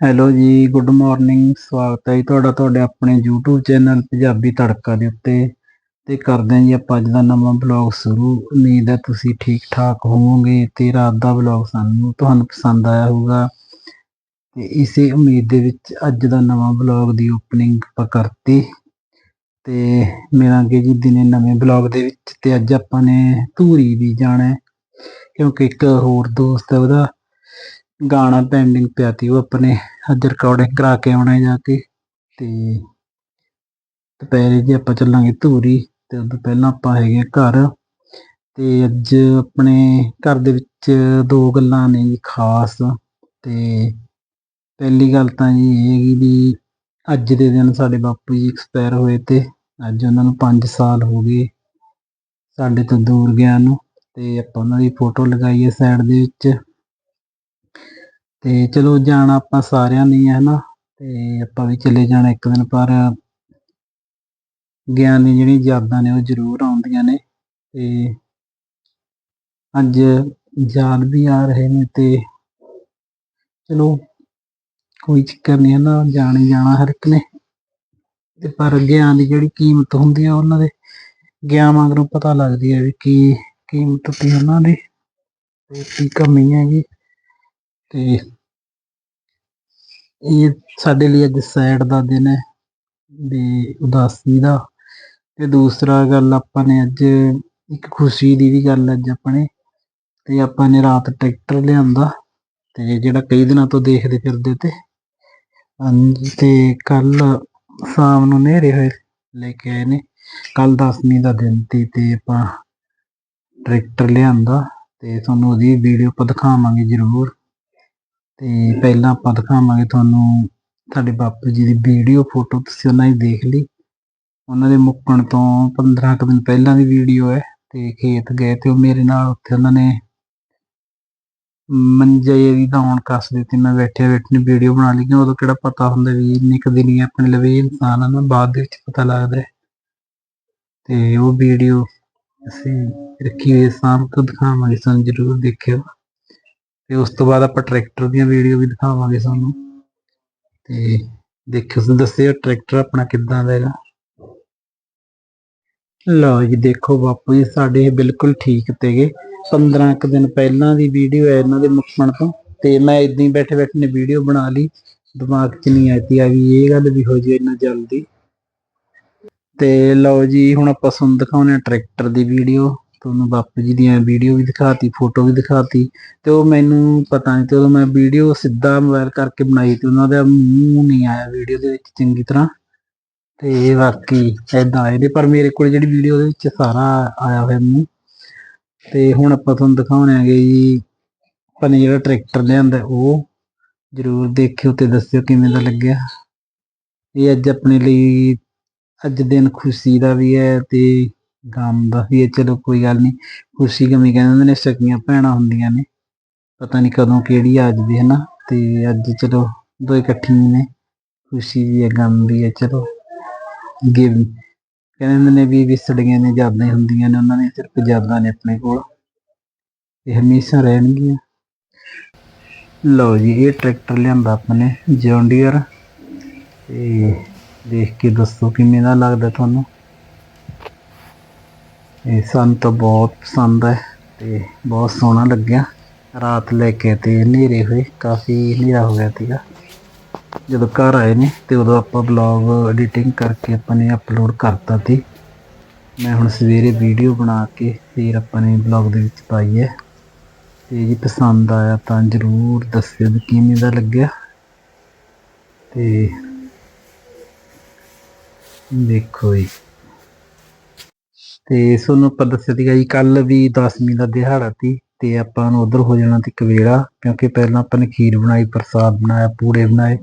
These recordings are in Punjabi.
ਹੈਲੋ ਜੀ ਗੁੱਡ ਮਾਰਨਿੰਗ ਸਵਾਗਤ ਹੈ ਜੀ ਤੁਹਾਡਾ, ਤੁਹਾਡੇ ਆਪਣੇ YouTube ਚੈਨਲ ਪੰਜਾਬੀ ਤੜਕਾ ਦੇ ਉੱਤੇ ਤੇ ਕਰਦੇ ਹਾਂ ਜੀ ਆਪਾਂ ਅੱਜ ਦਾ ਨਵਾਂ ਬਲੌਗ ਸ਼ੁਰੂ। ਉਮੀਦ ਹੈ ਤੁਸੀਂ ਠੀਕ ਠਾਕ ਹੋਵੋਗੇ ਤੇ ਰਾਤ ਦਾ ਬਲੌਗ ਸਾਨੂੰ ਤੁਹਾਨੂੰ ਪਸੰਦ ਆਇਆ ਹੋਊਗਾ। ਤੇ ਇਸੇ ਉਮੀਦ ਦੇ ਵਿੱਚ ਅੱਜ ਦਾ ਨਵਾਂ ਬਲੌਗ ਦੀ ਓਪਨਿੰਗ ਆਪਾਂ ਕਰਤੀ। ਤੇ ਮਿਲਾਂਗੇ ਜੀ ਦਿਨੇ ਨਵੇਂ ਬਲੌਗ ਦੇ ਵਿੱਚ ਤੇ ਅੱਜ ਆਪਾਂ ਨੇ ਧੂਰੀ ਵੀ ਜਾਣਾ ਕਿਉਂਕਿ ਇੱਕ ਹੋਰ ਦੋਸਤ ਹੈ ਉਹਦਾ। ਗਾਣਾ ਪੈਂਡਿੰਗ ਪਿਆ ਤੀ, ਉਹ ਆਪਣੇ ਅੱਜ ਰਿਕਾਰਡਿੰਗ ਕਰਾ ਕੇ ਆਉਣਾ ਜਾ ਕੇ ਤੇ ਦੁਪਹਿਰੇ ਜੇ ਆਪਾਂ ਚੱਲਾਂਗੇ ਧੂਰੀ ਤੇ ਉਦੋਂ ਪਹਿਲਾਂ ਆਪਾਂ ਹੈਗੇ ਆ ਘਰ ਤੇ ਅੱਜ ਆਪਣੇ ਘਰ ਦੇ ਵਿੱਚ ਦੋ ਗੱਲਾਂ ਨੇ ਜੀ ਖਾਸ ਤੇ ਪਹਿਲੀ ਗੱਲ ਤਾਂ ਜੀ ਇਹ ਹੈਗੀ ਵੀ ਅੱਜ ਦੇ ਦਿਨ ਸਾਡੇ ਬਾਪੂ ਜੀ ਐਕਸਪਾਇਰ ਹੋਏ ਤੇ ਅੱਜ ਉਹਨਾਂ ਨੂੰ 5 ਸਾਲ ਹੋ ਗਏ ਸਾਡੇ ਤੋਂ ਦੂਰ ਗਿਆ ਨੂੰ ਤੇ ਆਪਾਂ ਉਹਨਾਂ ਦੀ ਫੋਟੋ ਲਗਾਈ ਹੈ ਸਾਈਡ ਦੇ ਵਿੱਚ। ਤੇ ਚਲੋ ਜਾਣਾ ਆਪਾਂ ਸਾਰਿਆਂ ਨੇ ਹੀ ਹੈ ਨਾ, ਤੇ ਆਪਾਂ ਵੀ ਚਲੇ ਜਾਣਾ ਇੱਕ ਦਿਨ, ਪਰ ਗਿਆਨ ਦੀ ਜਿਹੜੀ ਯਾਦਾਂ ਨੇ ਉਹ ਜ਼ਰੂਰ ਆਉਂਦੀਆਂ ਨੇ, ਤੇ ਅੱਜ ਯਾਦ ਵੀ ਆ ਰਹੇ ਨੇ ਤੇ ਚਲੋ ਕੋਈ ਚੱਕਰ ਨਹੀਂ ਹੈ ਨਾ, ਜਾਣਾ ਹੀ ਜਾਣਾ ਹਰ ਇੱਕ ਨੇ, ਤੇ ਪਰ ਗਿਆਨ ਦੀ ਜਿਹੜੀ ਕੀਮਤ ਹੁੰਦੀ ਹੈ ਉਹਨਾਂ ਦੇ ਗਿਆਨ ਮਗਰੋਂ ਪਤਾ ਲੱਗਦੀ ਹੈ ਵੀ ਕੀ ਕੀਮਤ ਸੀ ਉਹਨਾਂ ਦੀ, ਤੇ ਕੀ ਕਮੀ ਹੈਗੀ, ਤੇ ਇਹ ਸਾਡੇ ਲਈ ਅੱਜ ਸੈਡ ਦਾ ਦਿਨ ਹੈ ਵੀ ਉਦਾਸੀ ਦਾ। ਤੇ ਦੂਸਰਾ ਗੱਲ ਆਪਾਂ ਨੇ ਅੱਜ, ਇੱਕ ਖੁਸ਼ੀ ਦੀ ਵੀ ਗੱਲ ਅੱਜ ਆਪਣੇ, ਤੇ ਆਪਾਂ ਨੇ ਰਾਤ ਟਰੈਕਟਰ ਲਿਆਂਦਾ, ਤੇ ਜਿਹੜਾ ਕਈ ਦਿਨਾਂ ਤੋਂ ਦੇਖਦੇ ਫਿਰਦੇ ਤੇ। ਹਾਂਜੀ ਤੇ ਕੱਲ ਸ਼ਾਮ ਨੂੰ ਨੇਰੇ ਹੋਏ ਲੈ ਕੇ ਆਏ ਨੇ। ਕੱਲ 10ਵੀਂ ਦਾ ਦਿਨ ਸੀ ਤੇ ਆਪਾਂ ਟਰੈਕਟਰ ਲਿਆਂਦਾ, ਤੇ ਤੁਹਾਨੂੰ ਉਹਦੀ ਵੀਡੀਓ ਆਪਾਂ ਦਿਖਾਵਾਂਗੇ ਜ਼ਰੂਰ। ਤੇ ਪਹਿਲਾਂ ਆਪਾਂ ਦਿਖਾਵਾਂਗੇ ਤੁਹਾਨੂੰ ਸਾਡੇ ਬਾਪੂ ਜੀ ਦੀ ਵੀਡੀਓ ਫੋਟੋ ਤੁਸੀਂ ਉਹਨਾਂ ਦੀ ਦੇਖ ਲਈ। ਉਹਨਾਂ ਦੇ ਮੁੱਕਣ ਤੋਂ 15 ਕੁ ਦਿਨ ਪਹਿਲਾਂ ਦੀ ਵੀਡੀਓ ਹੈ ਤੇ ਖੇਤ ਗਏ ਤੇ ਉਹ ਮੇਰੇ ਨਾਲ ਉੱਥੇ ਉਹਨਾਂ ਨੇ ਮੰਜੇ ਦੀ ਧੌਣ ਕੱਸ ਦਿੱਤੀ। ਮੈਂ ਬੈਠੇ ਬੈਠੇ ਵੀਡੀਓ ਬਣਾ ਲਈ ਕਿ ਉਦੋਂ ਕਿਹੜਾ ਪਤਾ ਹੁੰਦਾ ਵੀ ਇੰਨੇ ਕੁ ਦਿਨ ਹੀ ਆਪਣੇ ਲਵੇ ਇਨਸਾਨ ਆ ਨਾ, ਬਾਅਦ ਦੇ ਵਿੱਚ ਪਤਾ ਲੱਗਦਾ ਤੇ ਉਹ ਵੀਡੀਓ ਅਸੀਂ ਰੱਖੀ ਹੋਈ ਸਾਂਭ ਕੇ ਦਿਖਾਵਾਂਗੇ, ਸਾਨੂੰ ਜ਼ਰੂਰ ਦੇਖਿਓ। ਤੇ ਉਸ ਤੋਂ ਬਾਅਦ ਆਪਾਂ ਟਰੈਕਟਰ ਦੀਆਂ ਵੀਡੀਓ ਵੀ ਦਿਖਾਵਾਂਗੇ ਤੁਹਾਨੂੰ। ਤੇ ਦੇਖਿਓ, ਤੁਸੀਂ ਦੱਸਿਓ ਟਰੈਕਟਰ ਆਪਣਾ ਕਿੱਦਾਂ ਦਾ ਹੈਗਾ। ਲਓ ਜੀ, ਦੇਖੋ ਬਾਪੂ ਜੀ, ਸਾਡੇ ਬਿਲਕੁਲ ਠੀਕ ਤੇਗੇ। 15 ਕੁ ਦਿਨ ਪਹਿਲਾਂ ਦੀ ਵੀਡੀਓ ਹੈ ਇਹਨਾਂ ਦੇ ਮੁੱਕਣ ਤੋਂ। ਤੇ ਮੈਂ ਇਦਾਂ ਹੀ ਬੈਠੇ ਬੈਠੇ ਨੇ ਵੀਡੀਓ ਬਣਾ ਲਈ। ਦਿਮਾਗ 'ਚ ਨਹੀਂ ਆਈ ਆ ਵੀ ਇਹ ਗੱਲ ਵੀ ਹੋ ਜੇ ਇੰਨਾ ਜਲਦੀ। ਤੇ ਲਓ ਜੀ, ਹੁਣ ਆਪਾਂ ਸੁਣ ਦਿਖਾਉਣੇ ਆ ਟਰੈਕਟਰ ਦੀ ਵੀਡੀਓ। ਤੁਹਾਨੂੰ ਬਾਪੂ ਜੀ ਦੀਆਂ ਵੀਡੀਓ ਵੀ ਦਿਖਾਤੀ ਫੋਟੋ ਵੀ ਦਿਖਾਤੀ ਤੇ ਉਹ ਮੈਨੂੰ ਪਤਾ ਨਹੀਂ ਤੇ ਉਦੋਂ ਮੈਂ ਵੀਡੀਓ ਸਿੱਧਾ ਮੋਬਾਈਲ ਕਰਕੇ ਬਣਾਈ ਤੇ ਉਹਨਾਂ ਦਾ ਮੂੰਹ ਨਹੀਂ ਆਇਆ ਵੀਡੀਓ ਦੇ ਵਿੱਚ ਚੰਗੀ ਤਰ੍ਹਾਂ ਤੇ ਬਾਕੀ ਐਦਾਂ ਆਏ ਨੇ ਪਰ ਮੇਰੇ ਕੋਲ ਜਿਹੜੀ ਵੀਡੀਓ ਦੇ ਵਿੱਚ ਸਾਰਾ ਆਇਆ ਹੋਇਆ ਮੂੰਹ ਤੇ ਹੁਣ ਆਪਾਂ ਤੁਹਾਨੂੰ ਦਿਖਾਉਣੇ ਆਗੇ ਜੀ, ਆਪਾਂ ਨੇ ਜਿਹੜਾ ਟਰੈਕਟਰ ਲਿਆਂਦਾ ਉਹ ਜ਼ਰੂਰ ਦੇਖਿਓ ਤੇ ਦੱਸਿਓ ਕਿਵੇਂ ਦਾ ਲੱਗਿਆ। ਇਹ ਅੱਜ ਆਪਣੇ ਲਈ ਅੱਜ ਦਿਨ ਖੁਸ਼ੀ ਦਾ ਵੀ ਹੈ ਤੇ ਗਮ ਦਾ ਵੀ ਹੈ ਚਲੋ ਕੋਈ ਗੱਲ ਨਹੀਂ ਖੁਸ਼ੀ ਗਮੀ ਕਹਿੰਦੇ ਹੁੰਦੇ ਨੇ, ਸਕੀਆਂ ਭੈਣਾਂ ਹੁੰਦੀਆਂ ਨੇ, ਪਤਾ ਨਹੀਂ ਕਦੋਂ ਕਿਹੜੀ ਆ ਜਾਵੇ ਹੈ ਤੇ ਅੱਜ ਚਲੋ ਦੋ ਇਕੱਠੀਆਂ ਨੇ, ਖੁਸ਼ੀ ਵੀ ਹੈ, ਗਮ ਵੀ ਹੈ, ਚਲੋ ਗਿਵ ਕਹਿੰਦੇ ਨੇ ਵੀ ਵਿਸੜੀਆਂ ਨੇ, ਯਾਦਾਂ ਹੁੰਦੀਆਂ ਨੇ ਉਹਨਾਂ ਨੇ, ਸਿਰਫ ਯਾਦਾਂ ਨੇ ਆਪਣੇ ਕੋਲ, ਇਹ ਹਮੇਸ਼ਾ ਰਹਿਣਗੀਆਂ। ਲਓ ਜੀ, ਇਹ ਟਰੈਕਟਰ ਲਿਆਂਦਾ ਆਪਣੇ ਜੌਂਡੀਅਰ, ਤੇ ਦੇਖ ਕੇ ਦੱਸੋ ਕਿਵੇਂ ਦਾ ਲੱਗਦਾ ਤੁਹਾਨੂੰ? ਇਹ ਸਾਨੂੰ ਤਾਂ ਬਹੁਤ ਪਸੰਦ ਹੈ ਤੇ ਬਹੁਤ ਸੋਹਣਾ ਲੱਗਿਆ। ਰਾਤ ਲੈ ਕੇ ਤੇ ਹਨੇਰੇ ਹੋਏ, ਕਾਫੀ ਹਨੇਰਾ ਹੋ ਗਿਆ ਸੀਗਾ। ਜਦੋਂ ਘਰ ਆਏ ਨੇ ਤੇ ਉਦੋਂ ਆਪਾਂ ਬਲੌਗ ਐਡੀਟਿੰਗ ਕਰਕੇ ਆਪਾਂ ਨੇ ਅਪਲੋਡ ਕਰਤਾ ਸੀ। ਮੈਂ ਹੁਣ ਸਵੇਰੇ ਵੀਡੀਓ ਬਣਾ ਕੇ ਫਿਰ ਆਪਾਂ ਨੇ ਬਲੌਗ ਦੇ ਵਿੱਚ ਪਾਈ ਹੈ। ਤੇ ਜੀ ਪਸੰਦ ਆਇਆ ਤਾਂ ਜਰੂਰ ਦੱਸਿਓ ਵੀ ਕਿਵੇਂ ਦਾ ਲੱਗਿਆ। ਤੇ ਦੇਖੋ ਜੀ। ਤੇ ਤੁਹਾਨੂੰ ਆਪਾਂ ਦੱਸਿਆ ਸੀਗਾ ਜੀ ਕੱਲ ਵੀ 10ਵੀਂ ਦਾ ਦਿਹਾੜਾ ਸੀ ਤੇ ਆਪਾਂ ਨੂੰ ਉਧਰ ਹੋ ਜਾਣਾ ਸੀ ਕਵੇੜਾ ਕਿਉਂਕਿ ਪਹਿਲਾਂ ਆਪਾਂ ਨੇ ਖੀਰ ਬਣਾਈ, ਪ੍ਰਸਾਦ ਬਣਾਇਆ, ਪੂੜੇ ਬਣਾਏ,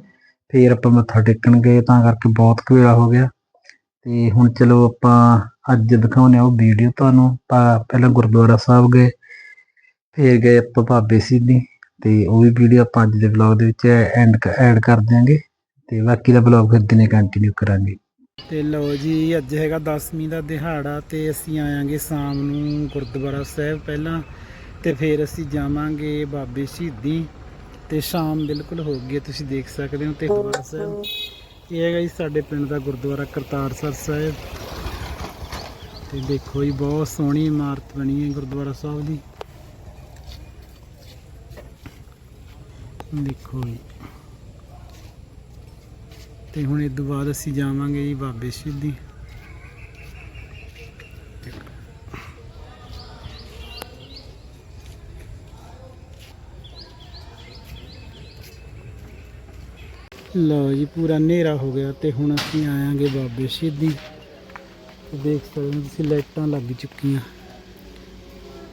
ਫੇਰ ਆਪਾਂ ਮੱਥਾ ਟੇਕਣ ਗਏ, ਤਾਂ ਕਰਕੇ ਬਹੁਤ ਕਵੇਲਾ ਹੋ ਗਿਆ। ਤੇ ਹੁਣ ਚਲੋ ਆਪਾਂ ਅੱਜ ਦਿਖਾਉਣੇ ਆ ਉਹ ਵੀਡੀਓ ਤੁਹਾਨੂੰ, ਤਾਂ ਪਹਿਲਾਂ ਗੁਰਦੁਆਰਾ ਸਾਹਿਬ ਗਏ, ਫੇਰ ਗਏ ਆਪਾਂ ਬਾਬੇ ਸਿੱਧੀ, ਤੇ ਉਹ ਵੀ ਵੀਡੀਓ ਆਪਾਂ ਅੱਜ ਦੇ ਵਲੌਗ ਦੇ ਵਿੱਚ ਐਂਡ ਐਡ ਕਰ ਦਿਆਂਗੇ, ਤੇ ਬਾਕੀ ਦਾ ਵਲੌਗ ਫਿਰ ਦਿਨੇ ਕੰਟੀਨਿਊ ਕਰਾਂਗੇ। ਤੇ ਲਓ ਜੀ ਅੱਜ ਹੈਗਾ 10ਵੀਂ ਦਾ ਦਿਹਾੜਾ ਤੇ ਅਸੀਂ ਆਵਾਂਗੇ ਸ਼ਾਮ ਨੂੰ ਗੁਰਦੁਆਰਾ ਸਾਹਿਬ ਪਹਿਲਾਂ ਤੇ ਫਿਰ ਅਸੀਂ ਜਾਵਾਂਗੇ ਬਾਬੇ ਸ਼ਹੀਦੀ ਤੇ ਸ਼ਾਮ ਬਿਲਕੁਲ ਹੋ ਗਈ ਹੈ, ਤੁਸੀਂ ਦੇਖ ਸਕਦੇ ਹੋ ਤੇ ਗੁਰਦੁਆਰਾ ਸਾਹਿਬ। ਇਹ ਹੈਗਾ ਜੀ ਸਾਡੇ ਪਿੰਡ ਦਾ ਗੁਰਦੁਆਰਾ ਕਰਤਾਰਸਰ ਸਾਹਿਬ। ਤੇ ਦੇਖੋ ਜੀ ਬਹੁਤ ਸੋਹਣੀ ਇਮਾਰਤ ਬਣੀ ਹੈ ਗੁਰਦੁਆਰਾ ਸਾਹਿਬ ਦੀ। ਦੇਖੋ ਜੀ। ਤੇ ਹੁਣ ਇਸ ਤੋਂ ਬਾਅਦ ਅਸੀਂ ਜਾਵਾਂਗੇ ਜੀ ਬਾਬੇ ਸ਼ਹੀਦੀ। ਲਓ ਜੀ, ਪੂਰਾ ਹਨੇਰਾ ਹੋ ਗਿਆ ਤੇ ਹੁਣ ਅਸੀਂ ਆਵਾਂਗੇ ਬਾਬੇ ਸ਼ਹੀਦੀ। ਦੇਖ ਸਕਦੇ ਹੋ ਤੁਸੀਂ, ਲਾਈਟਾਂ ਲੱਗ ਚੁੱਕੀਆਂ।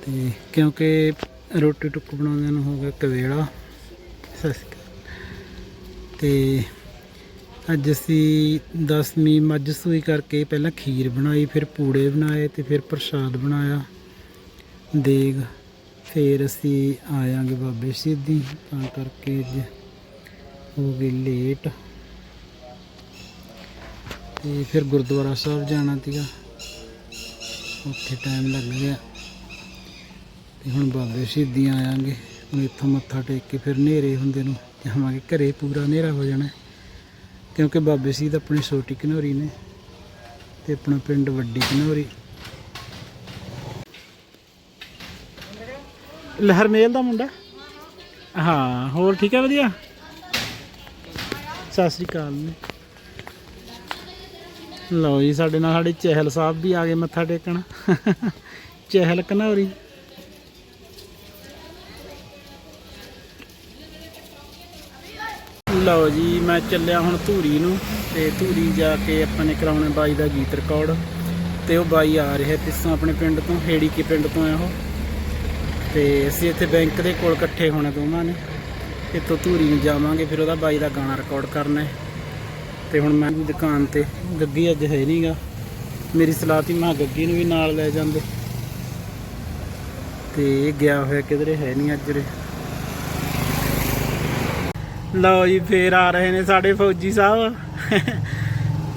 ਤੇ ਕਿਉਂਕਿ ਰੋਟੀ ਟੁੱਕ ਬਣਾਉਂਦਿਆਂ ਨੂੰ ਹੋ ਗਿਆ ਕਵੇਲਾ। ਸਤਿ ਸ਼੍ਰੀ ਅਕਾਲ। ਤੇ ਅੱਜ ਅਸੀਂ ਦਸਵੀਂ ਮੱਝ ਸੂਈ ਕਰਕੇ ਪਹਿਲਾਂ ਖੀਰ ਬਣਾਈ, ਫਿਰ ਪੂੜੇ ਬਣਾਏ ਤੇ ਫਿਰ ਪ੍ਰਸ਼ਾਦ ਬਣਾਇਆ। ਦੇਗ, ਫਿਰ ਅਸੀਂ ਆਇਆਂਗੇ ਬਾਬੇ ਸਿੱਧੀ ਤਾਂ ਕਰਕੇ ਅੱਜ ਹੋ ਗਏ ਲੇਟ। ਤੇ ਫਿਰ ਗੁਰਦੁਆਰਾ ਸਾਹਿਬ ਜਾਣਾ ਸੀਗਾ। ਉੱਥੇ ਟਾਈਮ ਲੱਗ ਗਿਆ। ਤੇ ਹੁਣ ਬਾਬੇ ਸ਼ਹੀਦੀ ਆਵਾਂਗੇ ਹੁਣ ਇੱਥੋਂ ਮੱਥਾ ਟੇਕ ਕੇ ਫਿਰ ਹਨੇਰੇ ਹੁੰਦੇ ਨੂੰ ਜਾਵਾਂਗੇ। ਘਰੇ ਪੂਰਾ ਹਨੇਰਾ ਹੋ ਜਾਣਾ। ਕਿਉਂਕਿ ਬਾਬੇ ਸ਼ਹੀਦ ਆਪਣੀ ਛੋਟੀ ਘਨੌਰੀ ਨੇ ਤੇ ਆਪਣਾ ਪਿੰਡ ਵੱਡੀ ਘਨੌਰੀ ਲਹਿਰ ਮੇਲ ਦਾ ਮੁੰਡਾ? ਹਾਂ ਹੋਰ ਠੀਕ ਹੈ ਵਧੀਆ? ਸਤਿ ਸ੍ਰੀ ਅਕਾਲ ਜੀ। ਲਓ ਜੀ ਸਾਡੇ ਨਾਲ ਸਾਡੇ ਚਹਿਲ ਸਾਹਿਬ ਵੀ ਆ ਗਏ ਮੱਥਾ ਟੇਕਣ। ਚਹਿਲ ਘਨੌਰੀ ਲਓ ਜੀ, ਮੈਂ ਚੱਲਿਆ ਹੁਣ ਧੂਰੀ ਨੂੰ ਤੇ ਧੂਰੀ ਜਾ ਕੇ ਆਪਾਂ ਨੇ ਕਰਾਉਣਾ ਬਾਈ ਦਾ ਗੀਤ ਰਿਕਾਰਡ ਤੇ ਉਹ ਬਾਈ ਆ ਰਿਹਾ ਪਿੱਛੋਂ ਆਪਣੇ ਪਿੰਡ ਤੋਂ, ਹੇੜੀ ਕੇ ਪਿੰਡ ਤੋਂ ਆ ਉਹ ਤੇ ਅਸੀਂ ਇੱਥੇ ਬੈਂਕ ਦੇ ਕੋਲ ਇਕੱਠੇ ਹੋਣਾ ਦੋਵਾਂ ਨੇ। ਇੱਥੋਂ ਧੂਰੀ ਨੂੰ ਜਾਵਾਂਗੇ, ਫਿਰ ਉਹਦਾ ਬਾਈ ਦਾ ਗਾਣਾ ਰਿਕਾਰਡ ਕਰਨਾ ਹੈ। ਤੇ ਹੁਣ ਮੈਂ ਦੁਕਾਨ ਤੇ, ਗੱਗੀ ਅੱਜ ਹੈ ਨਹੀਂਗਾ। ਮੇਰੀ ਸਲਾਹ ਤੀ ਮੈਂ ਗੱਗੀ ਨੂੰ ਵੀ ਨਾਲ ਲੈ ਜਾਂਦੇ। ਤੇ ਇਹ ਗਿਆ ਹੋਇਆ ਕਿਧਰੇ, ਹੈ ਨਹੀਂ ਅੱਜ ਰੇ ਲਓ ਜੀ ਫੇਰ ਆ ਰਹੇ ਨੇ ਸਾਡੇ ਫੌਜੀ ਸਾਹਿਬ।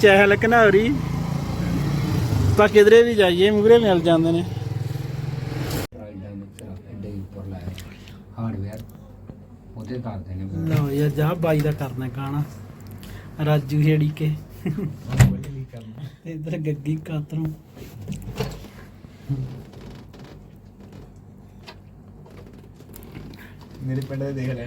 ਚਹਿਲ ਘਨੌਰੀ ਤਾਂ ਕਿਧਰੇ ਵੀ ਜਾਈਏ ਮੂਰੇ ਮਿਲ ਜਾਂਦੇ ਨੇ। ਐਡੇ ਉੱਪਰ ਲਾਇਆ ਹਾਰਡਵੇਅਰ ਉਹਦੇ ਕਰਦੇ ਨੇ ਲਓ ਯਾਰ ਜਾ ਬਾਈ ਦਾ ਕਰਨਾ ਗਾਣਾ। ਰਾਜੂ ਹੇੜੀ ਕੇ ਇਧਰ ਗੱਗੀ ਕਾਤਰੋਂ। ਮੇਰੇ ਪਿੰਡ ਦੇ ਦੇਖ ਲੈ।